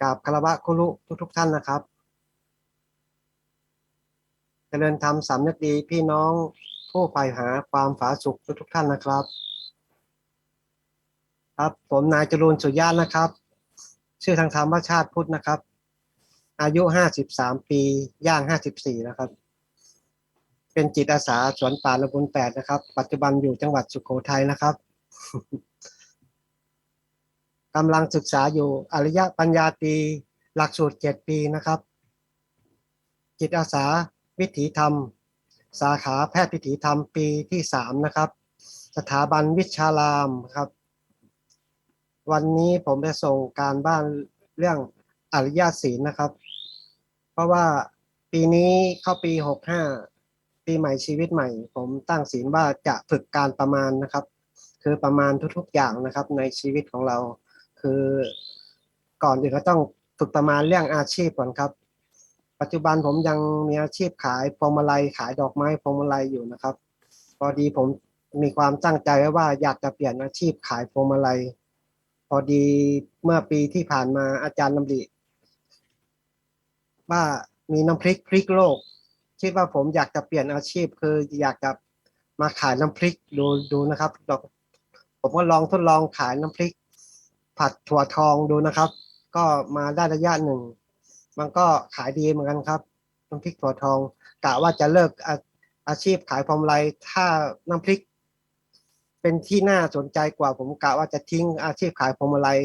กราบคารวะคุรุทุกทุกท่านนะครับเจริญธรรมสำนึกดีพี่น้องผู้ใฝ่หาความผาสุกทุกทุกท่านนะครับ ครับผมนายจรูนสุญญาตนะครับ ชื่อทางธรรมว่าชาติพุทธนะครับ อายุห้าสิบสามปีย่างห้าสิบสี่นะครับ เป็นจิตอาสาสวนป่าละบุญแปดนะครับ ปัจจุบันอยู่จังหวัดสุโขทัยนะครับ กำลังศึกษาอยู่อริยปัญญาตีหลักสูตรเจ็ดปีนะครับ จิตอาสาวิถีธรรม สาขาแพทย์วิถีธรรมปีที่สามนะครับ สถาบันวิชารามครับ วันนี้ผมจะส่งการบ้านเรื่องอริยศีลนะครับ เพราะว่าปีนี้เข้าปีหกห้าปีใหม่ชีวิตใหม่ ผมตั้งศีลว่าจะฝึกการประมาณนะครับ คือประมาณทุกๆอย่างนะครับในชีวิตของเรา คือก่อนอื่นก็ต้องฝึกประมาณเรื่องอาชีพก่อนครับ ปัจจุบันผมยังมีอาชีพขายพวงมาลัยขายดอกไม้พวงมาลัยอยู่นะครับ พอดีผมมีความตั้งใจไว้ว่าอยากจะเปลี่ยนอาชีพขายพวงมาลัย พอดีเมื่อปีที่ผ่านมาอาจารย์นำริว่ามีน้ำพริกพริกโลก คิดว่าผมอยากจะเปลี่ยนอาชีพคืออยากจะมาขายน้ำพริกดูดูนะครับ ผมก็ลองทดลองขายน้ำพริก ผัดถั่วทองดูนะครับ ก็มาได้ระยะหนึ่ง มันก็ขายดีเหมือนกันครับน้ำพริกถั่วทองกะว่าจะเลิกอาอาชีพขายพวงมาลัยถ้าน้ำพริก เป็นที่น่าสนใจกว่า ผมกะว่าจะทิ้งอาชีพขายพวงมาลัย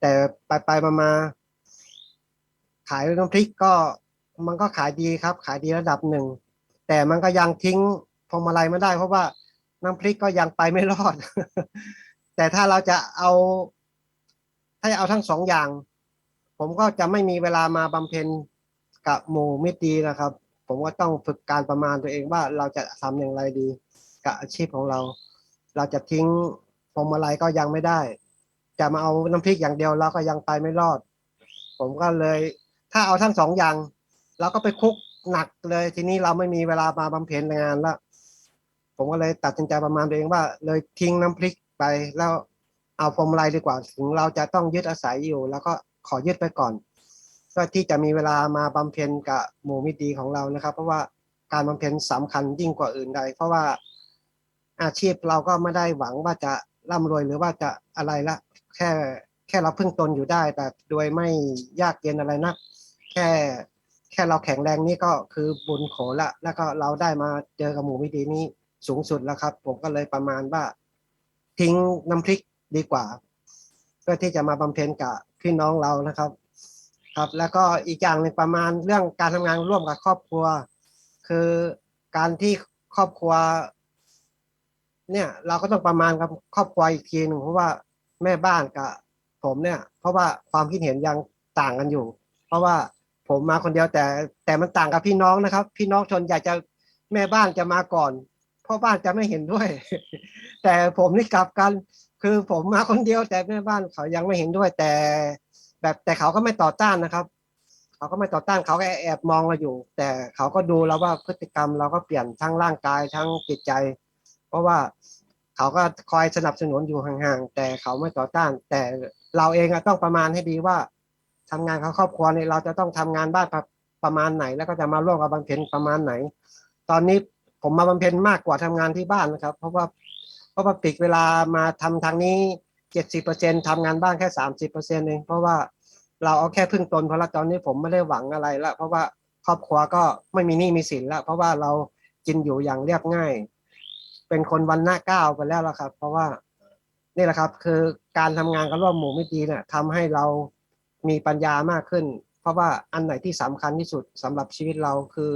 แต่ไปไปมามาขายน้ำพริกก็มันก็ขายดีครับ ขายดีระดับหนึ่ง แต่มันก็ยังทิ้งพวงมาลัยไม่ได้ เพราะว่าน้ำพริกก็ยังไปไม่รอด แต่ถ้าเราจะเอา ถ้าเอาทั้งสองอย่าง ผมก็จะไม่มีเวลามาบำเพ็ญกับหมู่มิตรีนะครับ ผมก็ต้องฝึกการประมาณตัวเองว่าเราจะทำอย่างไรดี กับอาชีพของเรา เราจะทิ้งพวงมาลัยก็ยังไม่ได้ จะมาเอาน้ำพริกอย่างเดียวเราก็ยังไปไม่รอด ผมก็เลย ถ้าเอาทั้งสองอย่างเราก็ไปคุกหนักเลย ทีนี้เราไม่มีเวลามาบำเพ็ญงานแล้วผมก็เลยตัดสินใจประมาณตัวเองว่า เลยทิ้งน้ำพริกไปแล้ว เอาพวงมลัยดีกว่าถึงเราจะต้องยึดอาศัยอยู่ แล้วก็ขอยึดไปก่อนเพื่อที่จะมีเวลามาบำเพ็ญกับหมู่มิตรดีของเรานะครับ เพราะว่าการบำเพ็ญสำคัญยิ่งกว่าอื่นใด เพราะว่าอาชีพเราก็ไม่ได้หวังว่าจะร่ำรวยหรือว่าจะอะไรละ แค่แค่เราพึ่งตนอยู่ได้แบบโดยไม่ยากเย็นอะไรนะแค่แค่เราแข็งแรงนี่ก็คือบุญโขละ แล้วก็เราได้มาเจอกับหมู่มิตรดีนี้สูงสุดแล้วครับ ผมก็เลยประมาณว่า ทิ้งน้ำพริก ดีกว่า เพื่อที่จะมาบำเพ็ญกับพี่น้องเรานะครับ ครับ แล้วก็อีกอย่างหนึ่งประมาณเรื่องการทำงานร่วมกับครอบครัว คือการที่ครอบครัว เนี่ยเราก็ต้องประมาณกับครอบครัวอีกทีหนึ่งเพราะว่าแม่บ้านกับผมเนี่ย เพราะว่าความคิดเห็นยังต่างกันอยู่ เพราะว่าผมมาคนเดียวแต่แต่มันต่างกับพี่น้องนะครับ พี่น้องชนอยากจะแม่บ้านจะมาก่อนพ่อบ้านจะไม่เห็นด้วย แต่ผมนี่กลับกัน คือผมมาคนเดียวแต่แม่บ้านเขายังไม่เห็นด้วยแต่ แบบแต่เขาก็ไม่ต่อต้านนะครับ เขาก็ไม่ต่อต้านเขาก็แอบมองเราอยู่ แต่เขาก็ดูแล้วว่าพฤติกรรมเราก็เปลี่ยนทั้งร่างกายทั้งจิตใจ เพราะว่าเขาก็คอยสนับสนุนอยู่ห่างๆแต่เขาไม่ต่อต้าน แต่เราเองอะต้องประมาณให้ดีว่าทำงานกับครอบครัวเนี่ยเราจะต้องทำงานบ้านประประมาณไหน แล้วก็จะมาร่วมกับบำเพ็ญประมาณไหน ตอนนี้ผมมาบำเพ็ญมากกว่าทำงานที่บ้านนะครับ เพราะว่า ราะว่าปิดเวลามาทำทางนี้เจ็ดสิบเปอร์เซ็นทำงานบ้านแค่สามสิบเปอร์เซ็นเองเพราะว่าเราเอาแค่พึ่งตนเพราะละตอนนี้ผมไม่ได้หวังอะไรละเพราะว่าครอบครัวก็ไม่มีหนี้มีสินละเพราะว่าเรากินอยู่อย่างเรียบง่าย เป็นคนวันหน้าก้าวไปแล้วละครับ เพราะว่านี่แหละครับ คือการทำงานกับร่วมหมู่ไม่ดีเนี่ยทำให้เรามีปัญญามากขึ้น เพราะว่าอันไหนที่สำคัญที่สุดสำหรับชีวิตเราคือ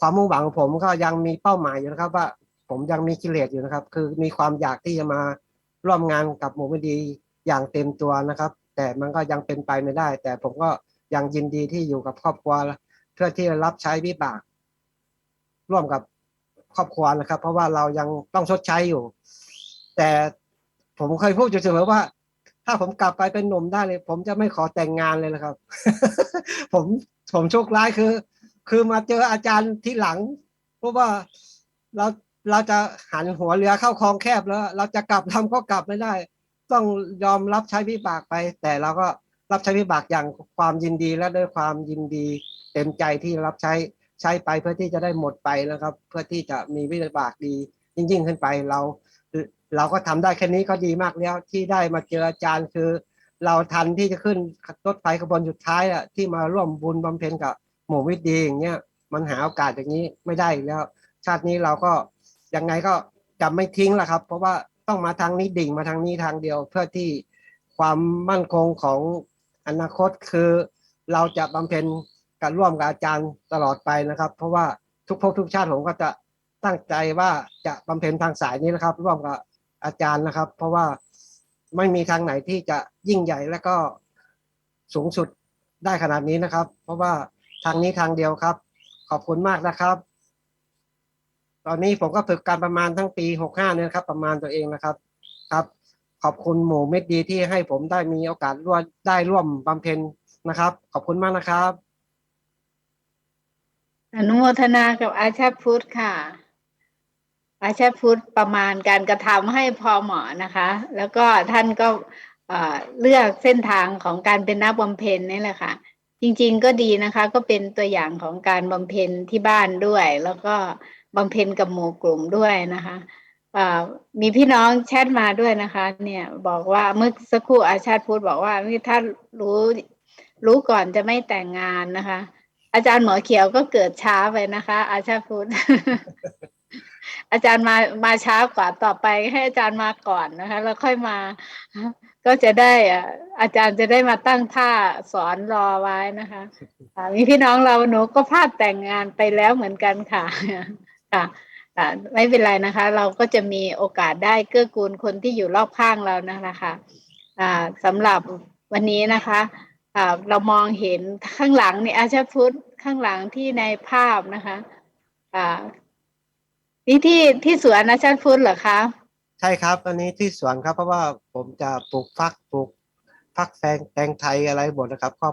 ความมุ่งหวังของผมก็ยังมีเป้าหมายอยู่นะครับ ว่า ผมยังมีกิเลสอยู่นะครับ คือมีความอยากที่จะมาร่วมงานกับหมู่ไม่ดีอย่างเต็มตัวนะครับ แต่มันก็ยังเป็นไปไม่ได้ แต่ผมก็ยังยินดีที่อยู่กับครอบครัว เพื่อที่จะรับใช้วิบาก ร่วมกับครอบครัวนะครับ เพราะว่าเรายังต้องชดใช้อยู่ แต่ผมเคยพูดอยู่เสมอว่า ถ้าผมกลับไปเป็นหนุ่มได้เลย ผมจะไม่ขอแต่งงานเลยนะครับ ผมผมโชคร้ายคือ คือมาเจออาจารย์ที่หลังเพราะว่าเรา เราจะหันหัวเรือเข้าคลองแคบแล้ว เราจะกลับทำก็กลับไม่ได้ ต้องยอมรับใช้วิบากไป แต่เราก็รับใช้วิบากอย่างความยินดีและด้วยความยินดีเต็มใจที่รับใช้ใช้ไปเพื่อที่จะได้หมดไปนะครับ เพื่อที่จะมีวิบากดียิ่งยิ่งขึ้นไปเรา เราก็ทำได้แค่นี้ก็ดีมากแล้วที่ได้มาเจออาจารย์คือ เราทันที่จะขึ้นรถไฟขบวนสุดท้ายอะที่มาร่วมบุญบำเพ็ญกับหมู่วิทย์ดีอย่างเงี้ยมันหาโอกาสอย่างนี้ไม่ได้แล้ว ชาตินี้เราก็ ยังไงก็จะไม่ทิ้งละครับ เพราะว่าต้องมาทางนี้ดิ่งมาทางนี้ทางเดียว เพื่อที่ความมั่นคงของอนาคตคือเราจะบำเพ็ญการร่วมกับอาจารย์ตลอดไปนะครับ เพราะว่าทุกภพทุกชาติผมก็จะตั้งใจว่าจะบำเพ็ญทางสายนี้นะครับ ร่วมกับอาจารย์นะครับ เพราะว่าไม่มีทางไหนที่จะยิ่งใหญ่และก็สูงสุดได้ขนาดนี้นะครับ เพราะว่าทางนี้ทางเดียวครับ ขอบคุณมากนะครับ ตอนนี้ผมก็ฝึกการประมาณทั้งปีหกห้าเนี่ยครับ ประมาณตัวเองนะครับครับ ขอบคุณหมู่เม็ดดีที่ให้ผมได้มีโอกาสร่วมได้ร่วมบำเพ็ญนะครับ ขอบคุณมากนะครับ อนุโมทนากับอาชาพุทธค่ะ อาชาพุทธประมาณการกระทำให้พอเหมาะนะคะ แล้วก็ท่านก็เอ่อเลือกเส้นทางของการเป็นนักบำเพ็ญนี่แหละค่ะ จริงๆก็ดีนะคะ ก็เป็นตัวอย่างของการบำเพ็ญที่บ้านด้วย แล้วก็ บำเพ็ญกับหมู่กลุ่มด้วยนะคะมีพี่น้องแชทมาด้วยนะคะ เนี่ยบอกว่าเมื่อสักครู่อาชาติพูดบอกว่าถ้ารู้รู้ก่อนจะไม่แต่งงานนะคะ อาจารย์หมอเขียวก็เกิดช้าไปนะคะ อาชาติพูดอาจารย์มามาช้ากว่าต่อไปให้อาจารย์มาก่อนนะคะ แล้วค่อยมา ก็จะได้อะอาจารย์จะได้มาตั้งท่าสอนรอไว้นะคะมีพี่น้องเราหนูก็พลาดแต่งงานไปแล้วเหมือนกันค่ะ ค่ะไม่เป็นไรนะคะ เราก็จะมีโอกาสได้เกื้อกูลคนที่อยู่รอบข้างเรานะคะอ่าสำหรับวันนี้นะคะอ่าเรามองเห็นข้างหลังนี่อาชาพุทธข้างหลังที่ในภาพนะคะอ่านี่ที่ที่สวนอาชาพุทธเหรอคะใช่ครับ อันนี้ที่สวนครับ เพราะว่าผมจะปลูกฟักปลูกฟักแฟงแตงไทยอะไรหมดนะครับก็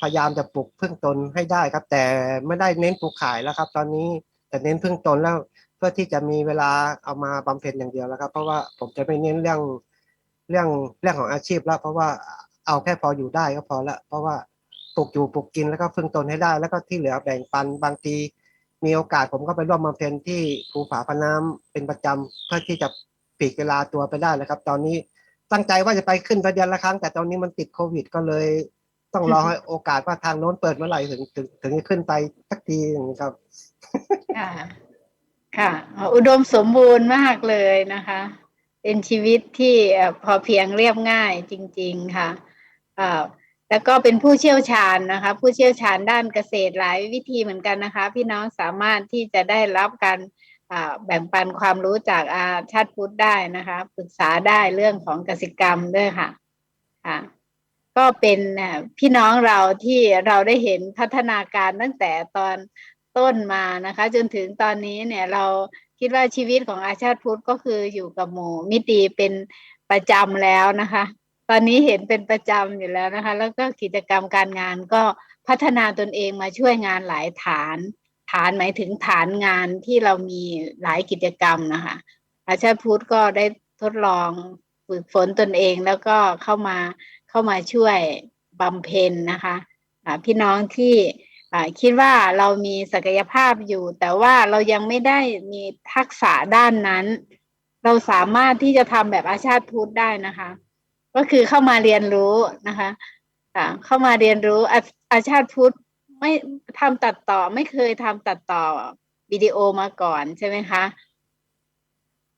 พยายามจะปลูกพึ่งตนให้ได้ครับ แต่ไม่ได้เน้นปลูกขายแล้วครับ ตอนนี้ แต่เน้นพึ่งตนแล้วเพื่อที่จะมีเวลาเอามาบำเพ็ญอย่างเดียวแล้วครับ เพราะว่าผมจะไม่เน้นเรื่องเรื่องเรื่องของอาชีพแล้ว เพราะว่าเอาแค่พออยู่ได้ก็พอละเพราะว่าปลูกอยู่ปลูกกินแล้วก็พึ่งตนให้ได้ แล้วก็ที่เหลือแบ่งปันบางทีมีโอกาสผมก็ไปร่วมบำเพ็ญที่ภูผาพน้ำเป็นประจำเพื่อที่จะปีกเวลาตัวไปได้แล้วครับ ตอนนี้ตั้งใจว่าจะไปขึ้นไปเดือนละครั้ง แต่ตอนนี้มันติดโควิด ก็เลย ต้องรอให้โอกาสว่าทางโน้นเปิดเมื่อไหร่ถึงถึงถึงจะขึ้นไปสักทีนี้ครับ ค่ะ ค่ะ อุดมสมบูรณ์มากเลยนะคะ เป็นชีวิตที่พอเพียงเรียบง่ายจริง ๆ ค่ะแล้วก็เป็นผู้เชี่ยวชาญนะคะ ผู้เชี่ยวชาญด้านเกษตรหลายวิธีเหมือนกันนะคะ พี่น้องสามารถที่จะได้รับการแบ่งปันความรู้จากอาชาติพุทธได้นะคะ ปรึกษาได้เรื่องของกสิกรรมด้วยค่ะ ค่ะ ก็เป็นพี่น้องเราที่เราได้เห็นพัฒนาการตั้งแต่ตอนต้นมานะคะ จนถึงตอนนี้เนี่ยเราคิดว่าชีวิตของอาชาติพุทธก็คืออยู่กับหมู่มิตรีเป็นประจำแล้วนะคะ ตอนนี้เห็นเป็นประจำอยู่แล้วนะคะ แล้วก็กิจกรรมการงานก็พัฒนาตนเองมาช่วยงานหลายฐาน ฐานหมายถึงฐานงานที่เรามีหลายกิจกรรมนะคะ อาชาติพุทธก็ได้ทดลองฝึกฝนตนเองแล้วก็เข้ามา เข้ามาช่วยบำเพ็ญนะคะอ่าพี่น้องที่คิดว่าเรามีศักยภาพอยู่ แต่ว่าเรายังไม่ได้มีทักษะด้านนั้น เราสามารถที่จะทำแบบอาชาติพุทธได้นะคะ ก็คือเข้ามาเรียนรู้นะคะเข้ามาเรียนรู้อาอาชาติพุทธไม่ทำตัดต่อไม่เคยทำตัดต่อวิดีโอมาก่อนใช่ไหมคะ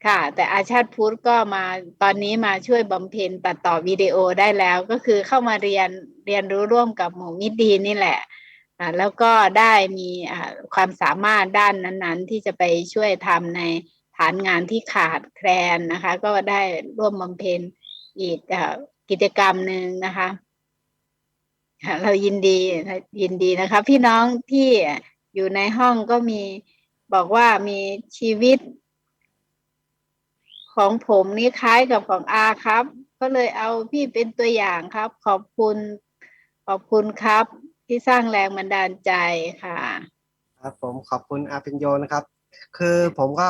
ค่ะ แต่อาชาติพุทธก็มาตอนนี้มาช่วยบำเพ็ญตัดต่อวิดีโอได้แล้ว ก็คือเข้ามาเรียนเรียนรู้ร่วมกับหมู่มิตรดีนี่แหละอ่าแล้วก็ได้มีอ่าความสามารถด้านนั้นๆ ที่จะไปช่วยทำในฐานงานที่ขาดแคลนนะคะ ก็ได้ร่วมบำเพ็ญอีกอกิจกรรมหนึ่งนะคะ เรายินดียินดีนะคะ พี่น้องที่อยู่ในห้องก็มีบอกว่ามีชีวิต ของผมนี่คล้ายกับของอาครับ ก็เลยเอาพี่เป็นตัวอย่างครับ ขอบคุณ ขอบคุณครับ ที่สร้างแรงบันดาลใจค่ะ ครับผมขอบคุณอาพิญโยนะครับ คือผมก็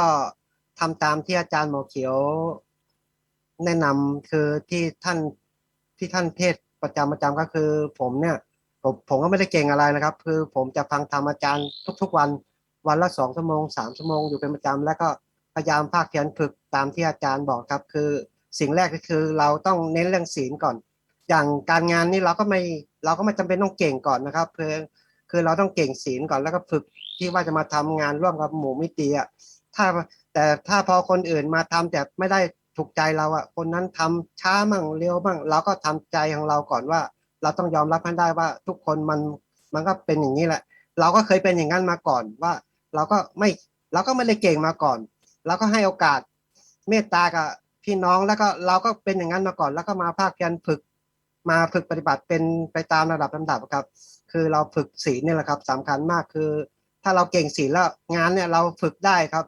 ทำตามที่อาจารย์หมอเขียว แนะนำคือที่ท่านที่ท่านเทศประจำประจำก็คือ ผมเนี่ยผมผมก็ไม่ได้เก่งอะไรนะครับ คือผมจะฟังธรรมอาจารย์ทุก ๆ วัน วันละสองชั่วโมงสามชั่วโมงอยู่เป็นประจำแล้วก็ ยายามภาคเพียรฝึกตามที่อาจารย์บอกครับ คือสิ่งแรกก็คือเราต้องเน้นเรื่องศีลก่อน อย่างการงานนี่เราก็ไม่เราก็ไม่จำเป็นต้องเก่งก่อนนะครับคือคือเราต้องเก่งศีลก่อนแล้วก็ฝึกที่ว่าจะมาทำงานร่วมกับหมู่มิตรีอะถ้าแต่ถ้าพอคนอื่นมาทำแต่ไม่ได้ถูกใจเราอะคนนั้นทำช้ามั่งเร็วมั่งเราก็ทำใจของเราก่อนว่า เราต้องยอมรับให้ได้ว่าทุกคนมันมันก็เป็นอย่างนี้แหละ เราก็เคยเป็นอย่างนั้นมาก่อนว่า เราก็ไม่เราก็ไม่ได้เก่งมาก่อน เราก็ให้โอกาสเมตตากับพี่น้องแล้วก็เราก็เป็นอย่างนั้นมาก่อน แล้วก็มาภาคเพียรฝึกมาฝึกปฏิบัติเป็นไปตามระดับลำดับครับ คือเราฝึกศีลเนี่ยแหละครับสำคัญมากคือ ถ้าเราเก่งศีลแล้วงานเนี่ยเราฝึกได้ครับ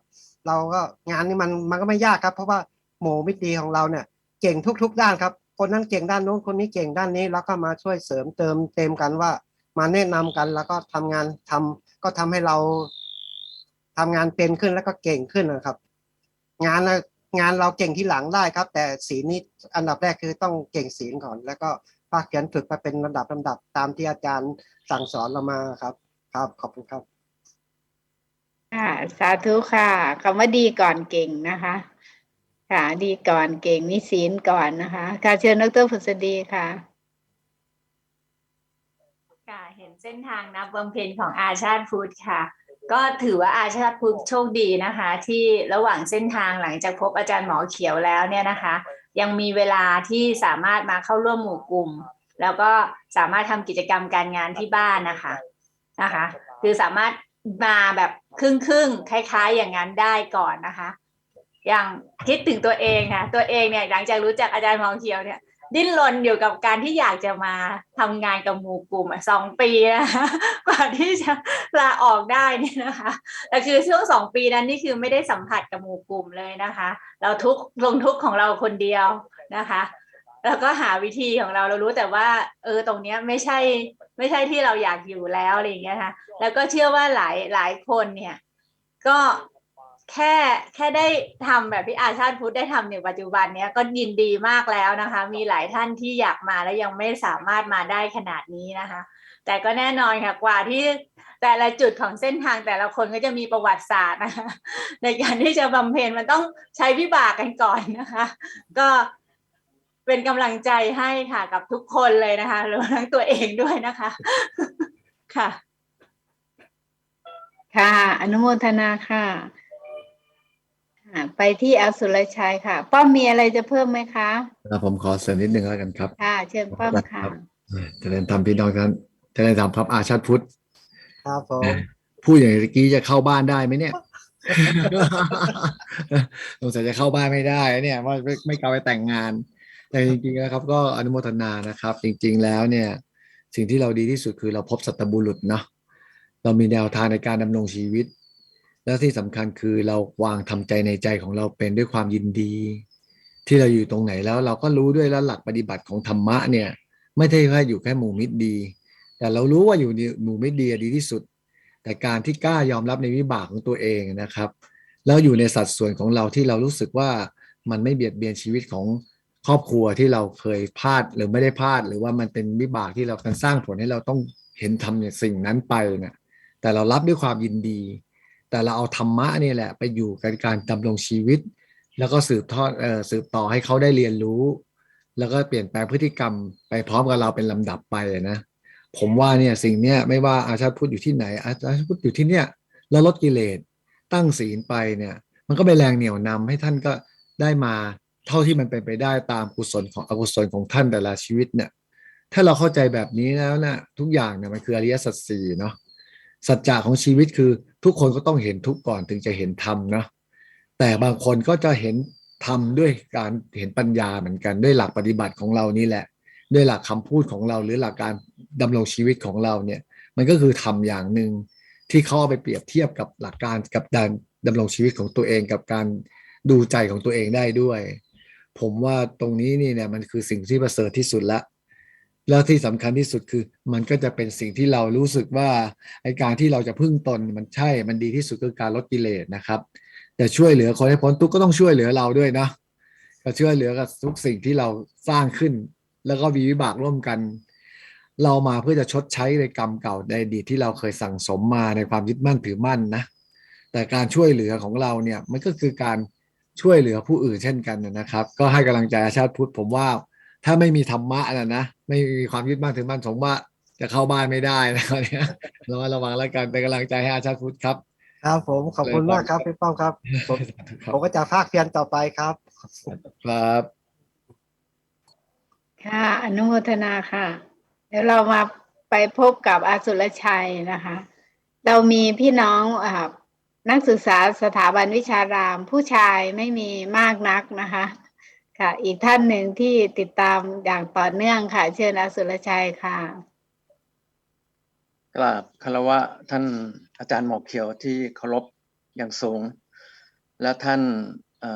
เราก็งานนี้มันมันก็ไม่ยากครับ เพราะว่าหมู่มิตรดีของเราเนี่ยเก่งทุก ๆ ด้านครับ คนนั้นเก่งด้านโน้นคนนี้เก่งด้านนี้ แล้วก็มาช่วยเสริมเติมเต็มกันว่ามาแนะนำกันแล้วก็ทำงานทำก็ทำให้เราทำงานเป็นขึ้นแล้วก็เก่งขึ้นนะครับ งานน่ะงานเราเก่งที่หลังได้ครับ แต่ศีลนี่อันดับแรกคือต้องเก่งศีลก่อน แล้วก็ภาคเขียนฝึกมาเป็นลำดับลำดับตามที่อาจารย์สั่งสอนเรามาครับ ครับขอบคุณครับค่ะสาธุค่ะคำว่าดีก่อนเก่งนะคะ ค่ะ ดีก่อนเก่งมีศีลก่อนนะคะ ค่ะเชิญดรผุษดีค่ะค่ะเห็นเส้นทางนับบำเพ็ญของอาชาติพุทธค่ะ ก็ถือว่าอาชาติพุทธโชคดีนะคะ ที่ระหว่างเส้นทางหลังจากพบอาจารย์หมอเขียวแล้วเนี่ยนะคะ ยังมีเวลาที่สามารถมาเข้าร่วมหมู่กลุ่ม แล้วก็สามารถทำกิจกรรมการงานที่บ้านนะคะนะคะ คือสามารถมาแบบครึ่งครึ่งคล้าย ๆ อย่างนั้นได้ก่อนนะคะ อย่างคิดถึงตัวเองค่ะตัวเองเนี่ยหลังจากรู้จักอาจารย์หมอเขียวเนี่ย ดิ้นรนอยู่กับการที่อยากจะมาทำงานกับหมู่กลุ่มสองปีนะคะกว่าที่จะลาออกได้นี่นะคะแต่คือช่วงสองปีนั้นนี่คือไม่ได้สัมผัสกับหมู่กลุ่มเลยนะคะ เราทุกลงทุกของเราคนเดียวนะคะ แล้วก็หาวิธีของเราเรารู้แต่ว่า เออตรงเนี้ยไม่ใช่ไม่ใช่ที่เราอยากอยู่แล้วอะไรอย่างเงี้ยนะคะแล้วก็เชื่อว่าหลายหลายคนเนี่ย ก็ แค่แค่ได้ทำแบบที่อาชาติพุทธได้ทำในปัจจุบันเนี้ยก็ยินดีมากแล้วนะคะ มีหลายท่านที่อยากมาแล้วยังไม่สามารถมาได้ขนาดนี้นะคะ แต่ก็แน่นอนค่ะกว่าที่แต่ละจุดของเส้นทางแต่ละคนก็จะมีประวัติศาสตร์นะคะในการที่จะบำเพ็ญมันต้องใช้วิบากกันก่อนนะคะ ก็เป็นกำลังใจให้ค่ะกับทุกคนเลยนะคะรวมทั้งตัวเองด้วยนะคะ ค่ะ ค่ะ อนุโมทนาค่ะอ่า ไปที่อสุรชัยค่ะ ป้อมมีอะไรจะเพิ่มไหมคะครับผมขอเสริมนิดนึงแล้วกันครับ ค่ะ เชิญป้อมค่ะเจริญธรรมพี่น้องกันเจริญธรรมครับอาชาติพุทธครับผมพูดอย่างเมื่อกี้จะเข้าบ้านได้ไหมเนี่ยสงสัยจะเข้าบ้านไม่ได้ เนี่ยว่าไม่ไม่กล้าไปแต่งงาน แต่จริงๆแล้วครับ ก็อนุโมทนานะครับ จริง ๆ แล้วเนี่ย สิ่งที่เราดีที่สุดคือเราพบสัตบุรุษเนาะเรามีแนวทางในการดำรงชีวิต และที่สำคัญคือเราวางทำใจในใจของเราเป็นด้วยความยินดี ที่เราอยู่ตรงไหนแล้วเราก็รู้ด้วยแล้วหลักปฏิบัติของธรรมะเนี่ย ไม่ใช่แค่อยู่แค่หมู่มิตรดี แต่เรารู้ว่าอยู่ในหมู่มิตรดีดีที่สุด แต่การที่กล้ายอมรับในวิบากของตัวเองนะครับแล้วอยู่ในสัดส่วนของเราที่เรารู้สึกว่ามันไม่เบียดเบียนชีวิตของครอบครัวที่เราเคยพลาดหรือไม่ได้พลาด หรือว่ามันเป็นวิบากที่เราการสร้างผลให้เราต้องเห็นทำเนี่ยสิ่งนั้นไปเนี่ยแต่เรารับด้วยความยินดี แต่เราเอาธรรมะนี่แหละไปอยู่กับการดำรงชีวิต แล้วก็สืบทอดเอ่อสืบต่อให้เขาได้เรียนรู้ แล้วก็เปลี่ยนแปลงพฤติกรรมไปพร้อมกับเราเป็นลำดับไปนะผมว่าเนี่ยสิ่งเนี้ยไม่ว่าอาชาติพุทธอยู่ที่ไหนอาชาติพุทธอยู่ที่เนี่ยแล้วลดกิเลสตั้งศีลไปเนี่ย มันก็เป็นแรงเหนี่ยวนำให้ท่านก็ได้มาเท่าที่มันเป็นไปได้ตามกุศลของอกุศลของท่านแต่ละชีวิตเนี่ยถ้าเราเข้าใจแบบนี้แล้วนะทุกอย่างเนี่ยมันคืออริยสัจสี่เนาะสัจจะของชีวิตคือ ทุกคนก็ต้องเห็นทุกก่อนถึงจะเห็นธรรมนะแต่บางคนก็จะเห็นธรรมด้วยการเห็นปัญญาเหมือนกันด้วยหลักปฏิบัติของเรานี่แหละ ด้วยหลักคำพูดของเราหรือหลักการดำรงชีวิตของเราเนี่ย มันก็คือทำอย่างหนึ่งที่เขาเอาไปเปรียบเทียบกับหลักการกับการดำรงชีวิตของตัวเองกับการดูใจของตัวเองได้ด้วย ผมว่าตรงนี้นี่เนี่ยมันคือสิ่งที่ประเสริฐที่สุดละ แล้วที่สำคัญที่สุดคือ มันก็จะเป็นสิ่งที่เรารู้สึกว่าไอการที่เราจะพึ่งตนมันใช่มันดีที่สุดคือการลดกิเลสนะครับแต่ช่วยเหลือคนให้พ้นทุกข์ก็ต้องช่วยเหลือเราด้วยนะก็ช่วยเหลือกับทุกสิ่งที่เราสร้างขึ้น แล้วก็มีวิบากร่วมกัน เรามาเพื่อจะชดใช้ในกรรมเก่าในอดีตที่เราเคยสั่งสมมาในความยึดมั่นถือมั่นนะแต่การช่วยเหลือของเราเนี่ยมันก็คือการช่วยเหลือผู้อื่นเช่นกันนะครับ ก็ให้กำลังใจอาชาติพุทธผมว่า ถ้าไม่มีธรรมะนะนะไม่มีความยึดมั่นถือมั่นผมว่าจะเข้าบ้านไม่ได้นะครับเนี่ยระมัดระวังแล้วกันเป็นกำลังใจให้อาชาติพุทธครับ ครับ ผมขอบคุณมากครับพี่ป้อมครับ ผมครัผมก็จะภาคเพียรต่อไปครับ ครับ ค่ะ อนุโมทนาค่ะ เดี๋ยวเรามาไปพบกับอาสุรชัยนะคะ เรามีพี่น้องอ่านักศึกษาสถาบันวิชาราม ผู้ชายไม่มีมากนักนะคะ ค่ะ อีกท่านหนึ่งที่ติดตามอย่างต่อเนื่องค่ะ เชิญอาสุรชัยค่ะ กราบคารวะท่านอาจารย์หมอกเขียวที่เคารพอย่างสูง และท่านอ